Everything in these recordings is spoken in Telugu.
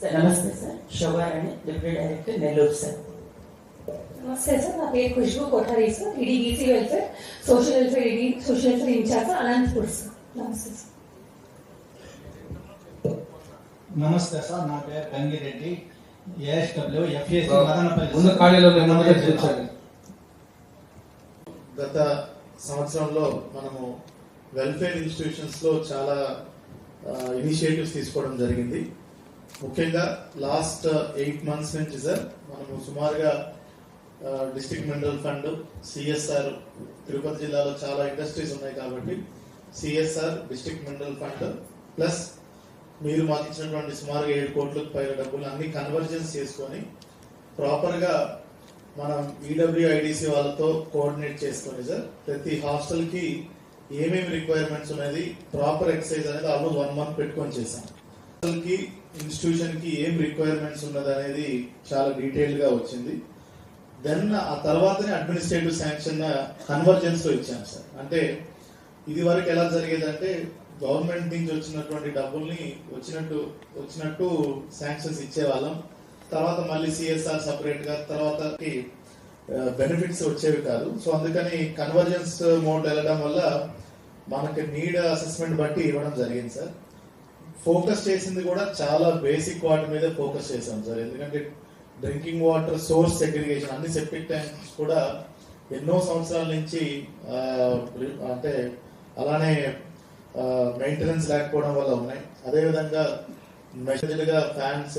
సార్ నమస్తే sir Shobharani deputy director Nellore sir నమస్తే సార్ నా పేరు ఖుష్బు కోఠారి సార్ ఇది ఈసీ వెల్ఫేర్ సోషల్ వెల్ఫేర్ ఇది social welfare incharge Anantapur sir నమస్తే సార్ నమస్తే సార్ నా పేరు గంగిరెడ్డి ఏఎస్డబ్ల్యూ ఎఫ్ఏసి ముందు మదనపల్లి ఖాళీలో గత సంవత్సరంలో మనము వెల్ఫేర్ ఇన్స్టిట్యూషన్స్లో చాలా ఇనిషియేటివ్స్ తీసుకోవడం జరిగింది. ముఖ్యంగా లాస్ట్ uh, ఎయిట్ మంత్స్ నుంచి సార్ మనము సుమారుగా district mineral fund CSR Tirupati జిల్లాలో చాలా ఇండస్ట్రీస్ ఉన్నాయి కాబట్టి CSR district mineral fund plus మీరు మాకు ఇచ్చినటువంటి సుమారుగా ఏడు కోట్లకు పైన డబ్బులు అన్ని కన్వర్జెన్స్ చేసుకొని ప్రాపర్గా మనం ఈడబ్ల్యూఐడిసి వాళ్ళతో కోఆర్డినేట్ చేసుకొని సార్ ప్రతి హాస్టల్కి ఏమేమి రిక్వైర్మెంట్స్ అనేది ప్రాపర్ ఎక్సర్సైజ్ అనేది ఆల్మోస్ట్ వన్ మంత్ పెట్టుకొని చేసాం హాస్టల్కి ఇన్స్టిట్యూషన్కి ఏం రిక్వైర్మెంట్స్ ఉన్నది అనేది చాలా డీటెయిల్గా వచ్చింది. దెన్ ఆ తర్వాతనే అడ్మినిస్ట్రేటివ్ శాంక్షన్ కన్వర్జెన్స్లో ఇచ్చాం సార్. అంటే ఇది వరకు ఎలా జరిగేదంటే గవర్నమెంట్ నుంచి వచ్చినటువంటి డబ్బుల్ని వచ్చినట్టు వచ్చినట్టు శాంక్షన్స్ ఇచ్చేవాళ్ళం. తర్వాత మళ్ళీ సిఎస్ఆర్ సపరేట్గా తర్వాత బెనిఫిట్స్ వచ్చేవి కాదు. సో అందుకని కన్వర్జెన్స్ మోడ్ వెళ్ళడం వల్ల మనకి నీడ్ అసెస్మెంట్ బట్టి ఇవ్వడం జరిగింది సార్. ఫోకస్ చేసింది కూడా చాలా బేసిక్ వాటి మీద ఫోకస్ చేశాం సార్. ఎందుకంటే డ్రింకింగ్ వాటర్ సోర్స్ సెగ్రిగేషన్ అన్ని సెప్టిక్ ట్యాంక్స్ కూడా ఎన్నో సంవత్సరాల నుంచి అంటే అలానే మెయింటెనెన్స్ లేకపోవడం వల్ల ఉన్నాయి. అదేవిధంగా మెషర్డ్ ఫ్యాన్స్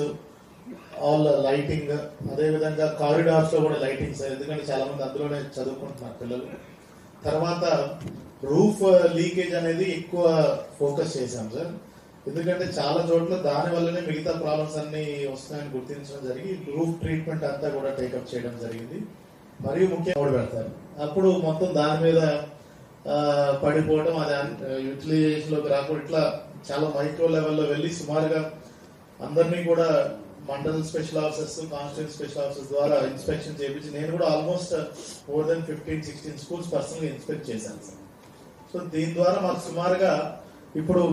ఆల్ లైటింగ్ అదేవిధంగా కారిడార్స్లో కూడా లైటింగ్ సార్. ఎందుకంటే చాలామంది అందులోనే చదువుకుంటున్నారు పిల్లలు. తర్వాత రూఫ్ లీకేజ్ అనేది ఎక్కువ ఫోకస్ చేశాం సార్. ఎందుకంటే చాలా చోట్ల దాని వల్లనే మిగతా ప్రాబ్లమ్స్ అన్ని వస్తున్నాయని గుర్తించడం జరిగి రూఫ్ ట్రీట్మెంట్ అంతా కూడా టేకప్ చేయడం జరిగింది. మరియు ముఖ్యంగా ఓడి పెడతారు. అప్పుడు మొత్తం దాని మీద పడిపోవడం అది యూటిలైజేషన్లోకి రాకుండా ఇట్లా చాలా మైక్రో లెవెల్లో వెళ్ళి సుమారుగా అందరినీ కూడా mandal special officers constitute special officers ద్వారా ఇన్స్పెక్షన్ చేయించి నేను కూడా almost more than fifteen sixteen schools పర్సనల్గా ఇన్స్పెక్ట్ చేశాను. సార్ సో దీని ద్వారా మాకు సుమారుగా ఇప్పుడు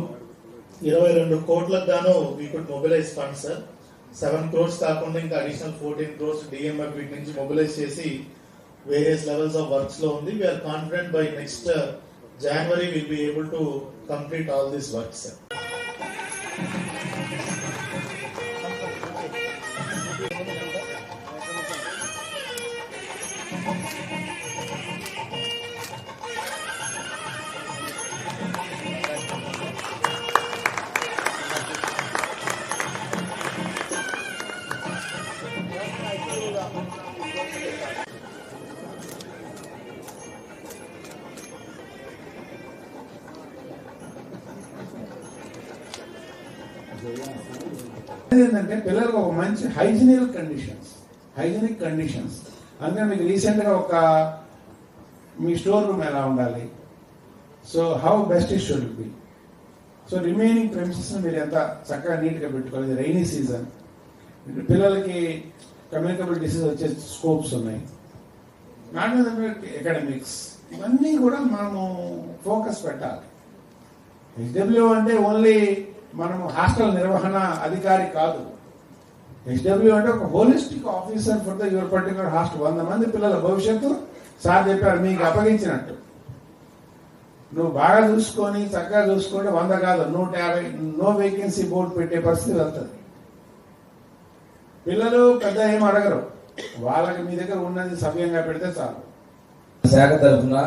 ఇరవై రెండు కోట్లకు గాను we could mobilise fund sir seven crores కాకుండా ఇంకా అడిషనల్ ఫోర్టీన్ క్రోర్స్ డిఎంఎఫ్ వీటి నుంచి మొబిలైజ్ చేసి వేరియస్ లెవెల్స్ ఆఫ్ వర్క్స్లో ఉంది. We're confident by next January will be able to complete all these works sir ఏంటంటే పిల్లలకు ఒక మంచి హైజీనిక్ కండిషన్స్ హైజీనిక్ కండిషన్స్. అందుకని మీకు రీసెంట్గా ఒక మీ స్టోర్ రూమ్ ఎలా ఉండాలి? So how best it should be. So remaining premises మీరు ఎంత చక్కగా నీట్గా పెట్టుకోవాలి? రైనీ సీజన్ పిల్లలకి కమ్యూనికబుల్ డిసీజ్ వచ్చే స్కోప్స్ ఉన్నాయి. నాట్ ఎకడమిక్స్ ఇవన్నీ కూడా మనము ఫోకస్ పెట్టాలి. హెచ్డబ్ల్యూ అంటే ఓన్లీ మనము హాస్టల్ నిర్వహణ అధికారి కాదు. హెచ్డబ్ల్యూ అంటే ఒక holistic officer for the your particular hostel వంద మంది పిల్లల భవిష్యత్తు సార్ చెప్పారు మీకు అప్పగించినట్టు. నువ్వు బాగా చూసుకొని చక్కగా చూసుకుంటే వంద కాదు నూట యాభై నో వేకెన్సీ బోర్డు పెట్టే పరిస్థితి వస్తుంది పిల్లలు పెద్ద ఏం అడగరు. వాళ్ళకి మీ దగ్గర ఉన్నది సవ్యంగా పెడితే చాలు. శాఖ తరఫున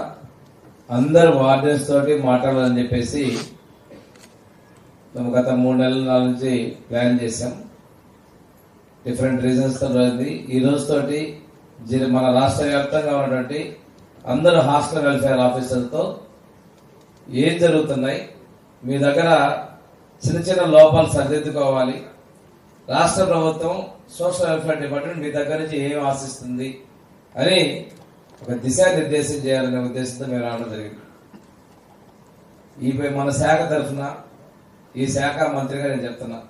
అందరు వార్డెన్స్ తోటి మాట్లాడాలని చెప్పేసి మేము గత మూడు నెలల నాలుగు నుంచి ప్లాన్ చేశాం. డిఫరెంట్ రీజన్స్తో రోజుది ఈ రోజుతోటి మన రాష్ట్ర వ్యాప్తంగా ఉన్నటువంటి అందరూ హాస్టల్ వెల్ఫేర్ ఆఫీసర్తో ఏం జరుగుతున్నాయి? మీ దగ్గర చిన్న చిన్న లోపాలు సరిదిద్దుకోవాలి. రాష్ట్ర ప్రభుత్వం సోషల్ వెల్ఫేర్ డిపార్ట్మెంట్ మీ దగ్గర నుంచి ఏం ఆశిస్తుంది అని ఒక దిశానిర్దేశం చేయాలనే ఉద్దేశంతో మేము రావడం జరిగింది. ఈ మన శాఖ తరఫున ఈ శాఖ మంత్రిగా నేను చెప్తున్నా.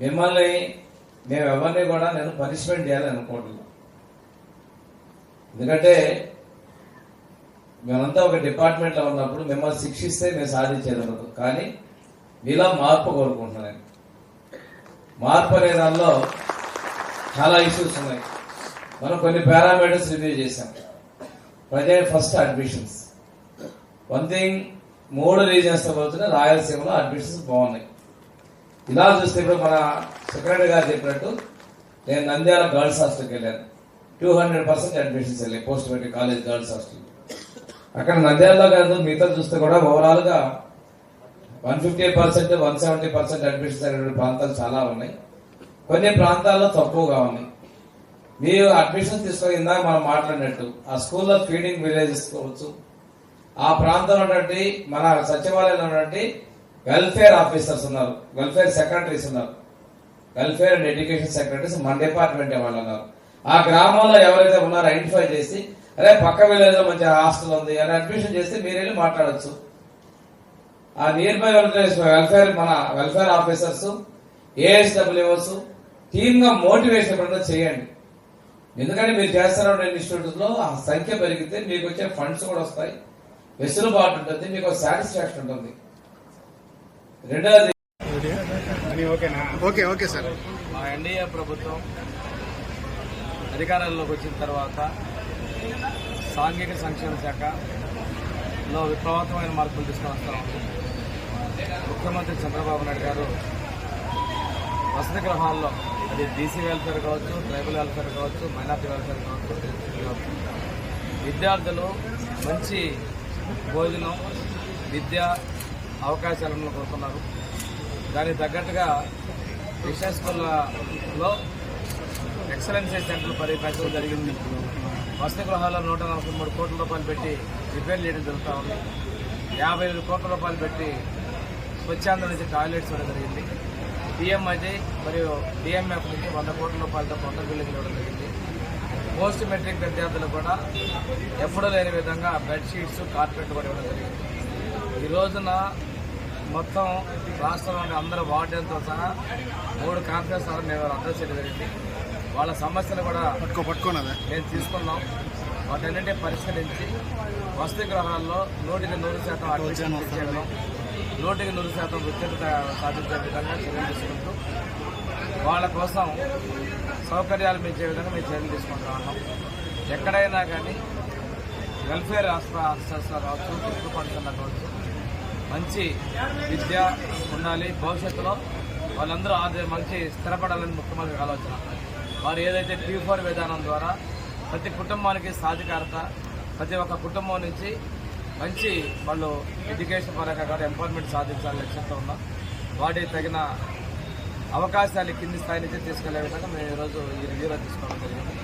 మిమ్మల్ని మేము ఎవరిని కూడా నేను పనిష్మెంట్ చేయాలని అనుకుంటున్నాను ఎందుకంటే మేమంతా ఒక డిపార్ట్మెంట్లో ఉన్నప్పుడు మిమ్మల్ని శిక్షిస్తే మేము సాధించేది ఉండదు. కానీ మీలో మార్పు కోరుకుంటున్నాను మార్పు అనే దానిలో చాలా ఇష్యూస్ ఉన్నాయి. మనం కొన్ని పారామీటర్స్ రివ్యూ చేశాం. Present first admissions one thing మూడు రీజన్స్తో పోతున్న రాయలసీమలో అడ్మిషన్స్ బాగున్నాయి. ఇలా చూస్తే ఇప్పుడు మన సెక్రటరీ గారు చెప్పినట్టు నేను నంద్యాల గర్ల్స్ హాస్టల్కి వెళ్ళాను. టూ హండ్రెడ్ పర్సెంట్ అడ్మిషన్స్ వెళ్ళాయి post matric college girls hostel. అక్కడ నంద్యాలలో కాదు మిగతా చూస్తే కూడా ఓవరాల్గా one fifty percent one seventy percent admissions అనేటువంటి ప్రాంతాలు చాలా ఉన్నాయి. కొన్ని ప్రాంతాల్లో తక్కువగా ఉన్నాయి. మీరు అడ్మిషన్ తీసుకొని ఇందాక మనం మాట్లాడినట్టు ఆ స్కూల్లో ఫీడింగ్ విలేజెస్ కావచ్చు ఆ ప్రాంతంలో మన సచివాలయంలో ఉన్నటువంటి వెల్ఫేర్ ఆఫీసర్స్ ఉన్నారు. వెల్ఫేర్ సెక్రటరీస్ ఉన్నారు. వెల్ఫేర్ అండ్ ఎడ్యుకేషన్ సెక్రటరీస్ మన డిపార్ట్మెంట్ వాళ్ళు ఉన్నారు. ఆ గ్రామంలో ఎవరైతే ఉన్నారో ఐడెంటిఫై చేసి అరే పక్క విలేజ్లో మంచి హాస్టల్ ఉంది అని అడ్మిషన్ చేస్తే మీరు వెళ్ళి మాట్లాడచ్చు. ఆ నియర్ బై వెల్ఫేర్ మన వెల్ఫేర్ ఆఫీసర్స్ ఏఎస్డబ్ల్యూఎస్ టీమ్గా మోటివేషన్ ఎప్పుడైనా చేయండి. ఎందుకంటే మీరు చేస్తున్న ఇన్స్టిట్యూట్స్లో ఆ సంఖ్య పెరిగితే మీకు వచ్చే ఫండ్స్ కూడా వస్తాయి. వెసులుబాటు ఉంటుంది మీకు సాటిస్ఫాక్షన్ ఉంటుంది. రెండవది ఓకే ఓకే సార్. మా ఎన్డీఏ ప్రభుత్వం అధికారంలోకి వచ్చిన తర్వాత సాంఘిక సంక్షేమ శాఖలో విప్లవాత్మకమైన మార్పులు తీసుకొని వస్తా. ఉంది ముఖ్యమంత్రి చంద్రబాబు నాయుడు గారు వసతి గృహాల్లో అది బీసీ వెల్ఫేర్ కావచ్చు ట్రైబల్ వెల్ఫేర్ కావచ్చు మైనార్టీ వెల్ఫేర్ కావచ్చు. విద్యార్థులు మంచి భోజనం విద్య అవకాశాలను కోరుతున్నారు దానికి తగ్గట్టుగా విషయ స్కూల్లో ఎక్సలెన్సీ సెంటర్ పరిపాలన జరిగింది. వసతి గృహాల్లో నూట నలభై మూడు కోట్ల రూపాయలు పెట్టి రిపేర్ చేయడం జరుగుతూ ఉంది. యాభై ఐదు కోట్ల రూపాయలు పెట్టి స్వచ్ఛాంధ్ర నుంచి టాయిలెట్స్ ఇవ్వడం జరిగింది. పిఎంఐటి మరియు డిఎంఎఫ్ నుంచి వంద కోట్ల రూపాయలతో కొత్త బిల్డింగ్ ఇవ్వడం జరిగింది పోస్ట్ మెట్రిక్ విద్యార్థులు కూడా ఎప్పుడూ లేని విధంగా బెడ్షీట్స్ కార్పెట్ కూడా ఇవ్వడం జరిగింది. ఈ రోజున మొత్తం రాష్ట్రంలోని అందరూ వార్డెన్తో సహా మూడు కాన్ఫరెన్స్ మేము అడ్రస్ చేయడం జరిగింది. వాళ్ళ సమస్యలు కూడా పట్టుకో పట్టుకోనదా. మేము తీసుకున్నాం. వాటన్నింటినీ పరిష్కరించి వసతి గృహాల్లో నూటికి నూరు శాతం అడ్మిషన్ చేయడం నూటికి నూరు శాతం ఉత్తీర్ణత సాధించే విధంగా చర్యలు తీసుకుంటూ వాళ్ళ కోసం సౌకర్యాలు పెంచే విధంగా మేము చర్యలు తీసుకుంటా ఉన్నాం. ఎక్కడైనా కానీ వెల్ఫేర్ ఆఫీసర్స్లో కావచ్చు పండుగలో కావచ్చు మంచి విద్య ఉండాలి. భవిష్యత్తులో వాళ్ళందరూ మంచి స్థిరపడాలని ముఖ్యమంత్రి ఆలోచన. వారు ఏదైతే పీ ఫోర్ విధానం ద్వారా ప్రతి కుటుంబానికి సాధికారత ప్రతి ఒక్క కుటుంబం నుంచి మంచి వాళ్ళు ఎడ్యుకేషన్ పరంగా కూడా ఎంపవర్మెంట్ సాధించాలని లక్ష్యంతో ఉన్నాం. వాటికి తగిన అవకాశాలు కింది స్థాయి నుంచి తీసుకెళ్ళే విధంగా మేము ఈరోజు ఈ రివ్యూలో తీసుకోవడం జరిగింది.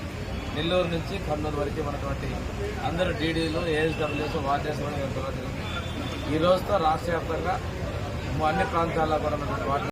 నెల్లూరు నుంచి కర్నూలు వరకు ఉన్నటువంటి అందరూ డీడీలు ఏఎస్డబ్ల్యూస్ వార్డెస్ కూడా ఇవ్వడం జరిగింది ఈ రోజుతో రాష్ట్ర వ్యాప్తంగా అన్ని ప్రాంతాల్లో కూడా ఉన్నటువంటి వార్డు